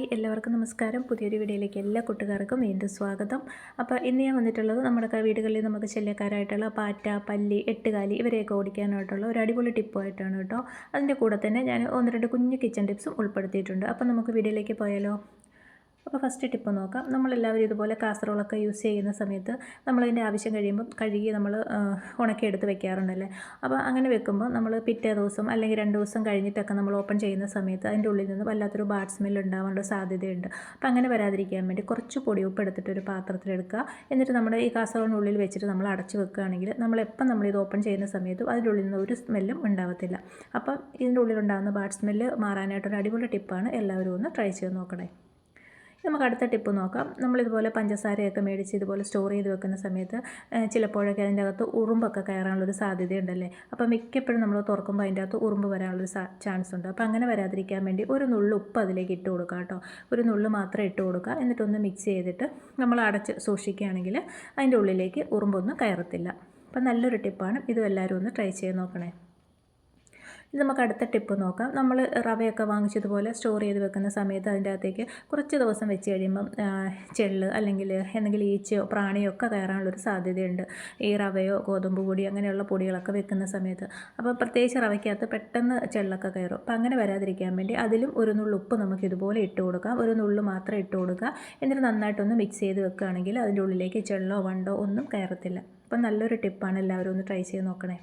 Hi എല്ലാവർക്കും നമസ്കാരം. പുതിയൊരു വീഡിയോയിലേക്ക് എല്ലാ കൂട്ടുകാർക്കും വീണ്ടും സ്വാഗതം. അപ്പോൾ ഇന്ന് ഞാൻ വന്നിട്ടുള്ളത് നമ്മുടെ വീടുകളിൽ നമുക്ക് ശല്യക്കാരായിട്ടുള്ള പാറ്റ പല്ലി എട്ടുകാലി ഇവരെയൊക്കെ ഓടിക്കാനായിട്ടുള്ള ഒരു അടിപൊളി ടിപ്പായിട്ടാണ് കേട്ടോ. അതിന്റെ കൂടെ തന്നെ ഞാൻ ഒന്ന് രണ്ട് കുഞ്ഞു കിച്ചൺ ടിപ്സും ഉൾപ്പെടുത്തിയിട്ടുണ്ട്. അപ്പോൾ നമുക്ക് വീഡിയോയിലേക്ക് പോയാലോ? അപ്പോൾ ഫസ്റ്റ് ടിപ്പ് നോക്കാം. നമ്മളെല്ലാവരും ഇതുപോലെ കാസറോളൊക്കെ യൂസ് ചെയ്യുന്ന സമയത്ത് നമ്മളതിന്റെ ആവശ്യം കഴിയുമ്പോൾ കഴുകി നമ്മൾ ഉണക്കിയെടുത്ത് വെക്കാറുണ്ടല്ലേ അപ്പോൾ അങ്ങനെ വെക്കുമ്പോൾ നമ്മൾ പിറ്റേ ദിവസം അല്ലെങ്കിൽ രണ്ട് ദിവസം കഴിഞ്ഞിട്ടൊക്കെ നമ്മൾ ഓപ്പൺ ചെയ്യുന്ന സമയത്ത് അതിന്റെ ഉള്ളിൽ നിന്ന് വല്ലാത്തൊരു ബാഡ് സ്മെൽ ഉണ്ടാവാനുള്ള സാധ്യതയുണ്ട്. അപ്പോൾ അങ്ങനെ വരാതിരിക്കാൻ വേണ്ടി കുറച്ച് പൊടി ഉപ്പ് എടുത്തിട്ട് ഒരു പാത്രത്തിലെടുക്കുക എന്നിട്ട് നമ്മുടെ ഈ കാസറോളിനുള്ളിൽ വെച്ചിട്ട് നമ്മൾ അടച്ചു വെക്കുകയാണെങ്കിൽ നമ്മളെപ്പം നമ്മളിത് ഓപ്പൺ ചെയ്യുന്ന സമയത്തും അതിന്റെ ഉള്ളിൽ നിന്ന് ഒരു സ്മെല്ലും ഉണ്ടാവത്തില്ല. അപ്പം ഇതിന്റെ ഉള്ളിലുണ്ടാകുന്ന ബാഡ് സ്മെല്ല് മാറാനായിട്ടൊരു അടിപൊളി ടിപ്പാണ് എല്ലാവരും ഒന്ന് ട്രൈ ചെയ്ത് നോക്കണേ. നമുക്ക് അടുത്ത ടിപ്പ് നോക്കാം. നമ്മളിതുപോലെ പഞ്ചസാരയൊക്കെ മേടിച്ച് ഇതുപോലെ സ്റ്റോർ ചെയ്ത് വെക്കുന്ന സമയത്ത് ചിലപ്പോഴൊക്കെ അതിന്റെ അകത്ത് ഉറുമ്പൊക്കെ കയറാനുള്ളൊരു സാധ്യതയുണ്ടല്ലേ? അപ്പോൾ മിക്കപ്പോഴും നമ്മൾ തുറക്കുമ്പോൾ അതിന്റെ അകത്ത് ഉറുമ്പ് വരാനുള്ളൊരു ചാൻസ് ഉണ്ട്. അപ്പോൾ അങ്ങനെ വരാതിരിക്കാൻ വേണ്ടി ഒരു നുള്ളു ഉപ്പ് അതിലേക്ക് ഇട്ട് കൊടുക്കുക കേട്ടോ. ഒരു നുള്ളു മാത്രം ഇട്ട് കൊടുക്കുക. എന്നിട്ടൊന്ന് മിക്സ് ചെയ്തിട്ട് നമ്മൾ അടച്ച് സൂക്ഷിക്കുകയാണെങ്കിൽ അതിന്റെ ഉള്ളിലേക്ക് ഉറുമ്പൊന്നും കയറത്തില്ല. അപ്പം നല്ലൊരു ടിപ്പാണ് ഇതും എല്ലാവരും ഒന്ന് ട്രൈ ചെയ്ത് നോക്കണേ. ഇത് നമുക്ക് അടുത്ത ടിപ്പ് നോക്കാം. നമ്മൾ റവയൊക്കെ വാങ്ങിച്ചതുപോലെ സ്റ്റോർ ചെയ്ത് വെക്കുന്ന സമയത്ത് അതിന്റെ അകത്തേക്ക് കുറച്ച് ദിവസം വെച്ച് കഴിയുമ്പം ചെള്ള് അല്ലെങ്കിൽ എന്തെങ്കിലും ഈച്ചയോ പ്രാണിയോ ഒക്കെ കയറാനുള്ളൊരു സാധ്യതയുണ്ട്. ഈ റവയോ ഗോതമ്പ് പൊടി അങ്ങനെയുള്ള പൊടികളൊക്കെ വെക്കുന്ന സമയത്ത്. അപ്പോൾ പ്രത്യേകിച്ച് റവയ്ക്കകത്ത് പെട്ടെന്ന് ചെള്ളൊക്കെ കയറും. അപ്പോൾ അങ്ങനെ വരാതിരിക്കാൻ വേണ്ടി അതിലും ഒരു നുള്ളു ഉപ്പ് നമുക്ക് ഇതുപോലെ ഇട്ട് കൊടുക്കാം. ഒരു നുള്ളു മാത്രം ഇട്ട് കൊടുക്കുക. എന്നിട്ട് നന്നായിട്ടൊന്ന് മിക്സ് ചെയ്ത് വെക്കുകയാണെങ്കിൽ അതിന്റെ ഉള്ളിലേക്ക് ചെള്ളോ വണ്ടോ ഒന്നും കയറത്തില്ല. അപ്പം നല്ലൊരു ടിപ്പാണ് എല്ലാവരും ഒന്ന് ട്രൈ ചെയ്ത് നോക്കണേ.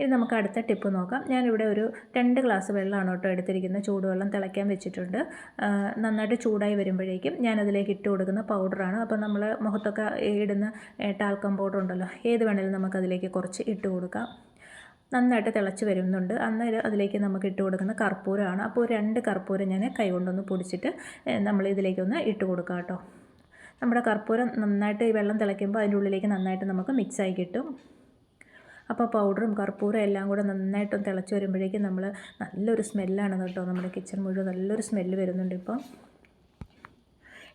ഇനി നമുക്ക് അടുത്ത ടിപ്പ് നോക്കാം. ഞാനിവിടെ ഒരു രണ്ട് ഗ്ലാസ് വെള്ളമാണ് കേട്ടോ എടുത്തിരിക്കുന്നത്. ചൂടുവെള്ളം തിളയ്ക്കാൻ വെച്ചിട്ടുണ്ട്. നന്നായിട്ട് ചൂടായി വരുമ്പോഴേക്കും ഞാനതിലേക്ക് ഇട്ട് കൊടുക്കുന്ന പൗഡറാണ്. അപ്പോൾ നമ്മൾ മുഖത്തൊക്കെ ഇടുന്ന ടാൽക്കം പൗഡർ ഉണ്ടല്ലോ ഏത് വേണേലും നമുക്കതിലേക്ക് കുറച്ച് ഇട്ട് കൊടുക്കാം. നന്നായിട്ട് തിളച്ച് വരുന്നുണ്ട്. അന്നേരം അതിലേക്ക് നമുക്ക് ഇട്ട് കൊടുക്കുന്ന കർപ്പൂരമാണ്. അപ്പോൾ രണ്ട് കർപ്പൂരം ഞാൻ കൈ കൊണ്ടൊന്ന് പൊടിച്ചിട്ട് നമ്മൾ ഇതിലേക്കൊന്ന് ഇട്ട് കൊടുക്കാം കേട്ടോ. നമ്മുടെ കർപ്പൂരം നന്നായിട്ട് ഈ വെള്ളം തിളയ്ക്കുമ്പോൾ അതിന്റെ ഉള്ളിലേക്ക് നന്നായിട്ട് നമുക്ക് മിക്സായി കിട്ടും. അപ്പോൾ പൗഡറും കർപ്പൂരം എല്ലാം കൂടെ നന്നായിട്ടും തിളച്ച് വരുമ്പോഴേക്കും നമ്മൾ നല്ലൊരു സ്മെല്ലാണ് കേട്ടോ നമ്മുടെ കിച്ചൺ മുഴുവൻ നല്ലൊരു സ്മെല്ല് വരുന്നുണ്ട് ഇപ്പോൾ.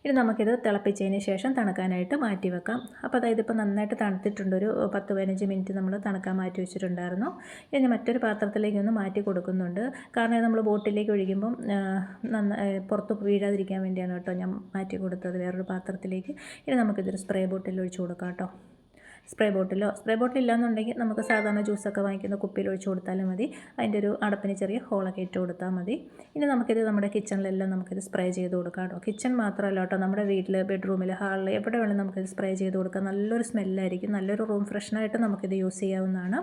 ഇനി നമുക്കിത് തിളപ്പിച്ചതിന് ശേഷം തണുക്കാനായിട്ട് മാറ്റി വെക്കാം. അപ്പോൾ അതായത് ഇപ്പോൾ നന്നായിട്ട് തണുത്തിട്ടുണ്ട്. ഒരു പത്ത് പതിനഞ്ച് മിനിറ്റ് നമ്മൾ തണുക്കാൻ മാറ്റി വെച്ചിട്ടുണ്ടായിരുന്നു. ഇനി മറ്റൊരു പാത്രത്തിലേക്ക് ഒന്ന് മാറ്റി കൊടുക്കുന്നുണ്ട്. കാരണം നമ്മൾ ബോട്ടിലേക്ക് ഒഴിക്കുമ്പം നന്ന പുറത്ത് വീഴാതിരിക്കാൻ വേണ്ടിയാണ് കേട്ടോ ഞാൻ മാറ്റി കൊടുത്തത് വേറൊരു പാത്രത്തിലേക്ക്. ഇനി നമുക്കിതൊരു സ്പ്രേ ബോട്ടിൽ ഒഴിച്ച് കൊടുക്കാം കേട്ടോ. സ്പ്രേ ബോട്ടിലോ സ്പ്രേ ബോട്ടിൽ ഇല്ലാന്നുണ്ടെങ്കിൽ നമുക്ക് സാധാരണ ജ്യൂസൊക്കെ വാങ്ങിക്കുന്ന കുപ്പിയിൽ ഒഴിച്ച് കൊടുത്താലും മതി. അതിന്റെ ഒരു അടപ്പിന് ചെറിയ ഹോളൊക്കെ ഇട്ട് കൊടുത്താൽ മതി. ഇനി നമുക്കിത് നമ്മുടെ കിച്ചണിലെല്ലാം നമുക്കിത് സ്പ്രേ ചെയ്ത് കൊടുക്കാം കേട്ടോ. കിച്ചൺ മാത്രമല്ല കേട്ടോ നമ്മുടെ വീട്ടിൽ ബെഡ്റൂമിൽ ഹാളിൽ എവിടെ വേണമെങ്കിലും നമുക്കിത് സ്പ്രേ ചെയ്ത് കൊടുക്കാം. നല്ലൊരു സ്മെല്ലായിരിക്കും നല്ലൊരു റൂം ഫ്രഷനായിട്ട് നമുക്കിത് യൂസ് ചെയ്യാവുന്നതാണ്.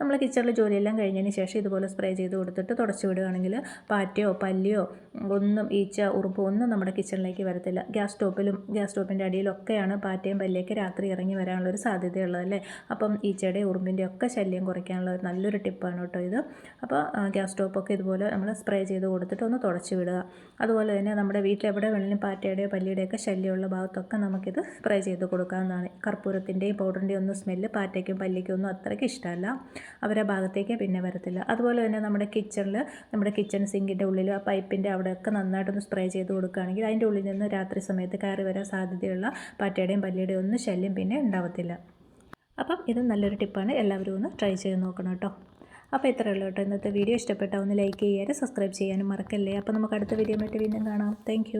നമ്മൾ കിച്ചണിൽ ജോലിയെല്ലാം കഴിഞ്ഞതിന് ശേഷം ഇതുപോലെ സ്പ്രേ ചെയ്ത് കൊടുത്തിട്ട് തുടച്ചു വിടുകയാണെങ്കിൽ പാറ്റയോ പല്ലിയോ ഒന്നും ഈച്ച ഉറുമ്പോ ഒന്നും നമ്മുടെ കിച്ചണിലേക്ക് വരത്തില്ല. ഗ്യാസ് സ്റ്റോപ്പിലും ഗ്യാസ് സ്റ്റോപ്പിന്റെ അടിയിലൊക്കെയാണ് പാറ്റയും പല്ലിയൊക്കെ രാത്രി ഇറങ്ങി വരാനുള്ളൊരു സാധ്യത ഉള്ളത് അപ്പം ഈച്ചയുടെ ഉറുമ്പിന്റെ ഒക്കെ ശല്യം കുറയ്ക്കാനുള്ള നല്ലൊരു ടിപ്പാണ് കേട്ടോ ഇത്. അപ്പോൾ ഗ്യാസ് സ്റ്റോപ്പൊക്കെ ഇതുപോലെ നമ്മൾ സ്പ്രേ ചെയ്ത് കൊടുത്തിട്ട് ഒന്ന് തുടച്ച് വിടുക. അതുപോലെ തന്നെ നമ്മുടെ വീട്ടിലെവിടെ വേണമെങ്കിലും പാറ്റയുടെയോ പല്ലിയുടെയൊക്കെ ശല്യമുള്ള ഭാഗത്തൊക്കെ നമുക്കിത് സ്പ്രേ ചെയ്ത് കൊടുക്കാവുന്നതാണ്. കർപ്പൂരത്തിന്റെയും പൗഡറിന്റെയും ഒന്നും സ്മെല്ല് പാറ്റയ്ക്കും പല്ലിക്കും ഒന്നും അത്രയ്ക്ക് ഇഷ്ടമല്ല. അവരെ ഭാഗത്തേക്ക് പിന്നെ വരത്തില്ല. അതുപോലെ തന്നെ നമ്മുടെ കിച്ചണിൽ നമ്മുടെ കിച്ചൺ സിങ്കിന്റെ ഉള്ളിൽ ആ പൈപ്പിന്റെ അവിടെയൊക്കെ നന്നായിട്ടൊന്ന് സ്പ്രേ ചെയ്ത് കൊടുക്കുകയാണെങ്കിൽ അതിന്റെ ഉള്ളിൽ നിന്ന് രാത്രി സമയത്ത് കയറി വരാൻ സാധ്യതയുള്ള പാറ്റയുടെയും പല്ലിയുടെയും ഒന്നും ശല്യം പിന്നെ ഉണ്ടാവത്തില്ല. അപ്പം ഇത് നല്ലൊരു ടിപ്പാണ്. എല്ലാവരും ഒന്ന് ട്രൈ ചെയ്ത് നോക്കണം കേട്ടോ. അപ്പോൾ ഇത്രയേ ഉള്ളൂ കേട്ടോ. ഇന്നത്തെ വീഡിയോ ഇഷ്ടപ്പെട്ടാൽ ഒന്ന് ലൈക്ക് ചെയ്യാനും സബ്സ്ക്രൈബ് ചെയ്യാനും മറക്കല്ലേ? അപ്പോൾ നമുക്ക് അടുത്ത വീഡിയോ മറ്റു വീണ്ടും കാണാം. താങ്ക്